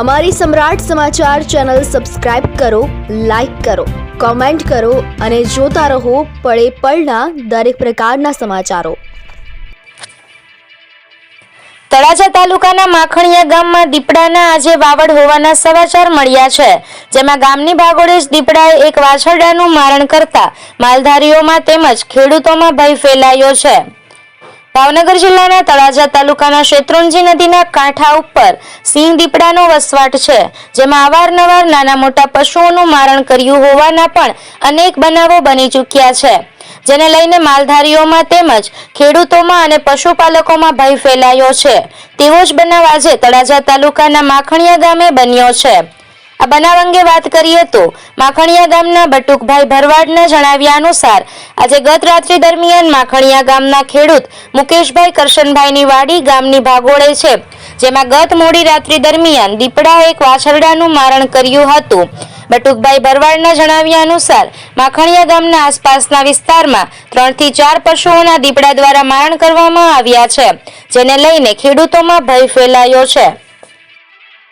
અમારી સમ્રાટ સમાચાર channel subscribe કરો, લાઇક કરો, કોમેન્ટ કરો અને જોતા રહો પળે પળના દરેક પ્રકારના સમાચારો. તળાજા તાલુકાના માખણીયા ગામમાં દીપડાના આજે વાવડ હોવાના સમાચાર મળ્યા છે, જેમાં ગામની ભાગોળે જ દીપડાએ એક વાછરડાનું મારણ કરતા માલધારીઓમાં તેમજ ખેડૂતોમાં ભય ફેલાયો છે. ભાવનગર જિલ્લાના તળાજા તાલુકાના શેત્રુંજી નદીના કાંઠા ઉપર સિંહ દીપડાનો વસવાટ છે, જેમાં અવારનવાર નાના મોટા પશુઓનું મારણ કર્યું હોવાના પણ અનેક બનાવો બની ચૂક્યા છે. જેને લઈને માલધારીઓમાં તેમજ ખેડૂતોમાં અને પશુપાલકોમાં ભય ફેલાયો છે. તેવો જ બનાવ આજે તળાજા તાલુકાના માખણીયા ગામે બન્યો છે. આ બનાવ અંગે વાત કરીએ તો માખણીયા ગામના બટુકભાઈ ભરવાડના જણાવ્યા અનુસાર, આજે ગત રાત્રિ દરમિયાન માખણીયા ગામના ખેડૂત મુકેશભાઈ કરશનભાઈની વાડી ગામની ભાગોળે છે, જેમાં ગત મોડી રાત્રિ દરમિયાન દીપડાએ એક વાછરડાનું મારણ કર્યું હતું. બટુકભાઈ ભરવાડના જણાવ્યા અનુસાર, માખણીયા ગામના આસપાસના વિસ્તારમાં ત્રણથી ચાર પશુઓના દીપડા દ્વારા મારણ કરવામાં આવ્યા છે, જેને લઈને ખેડૂતોમાં ભય ફેલાયો છે.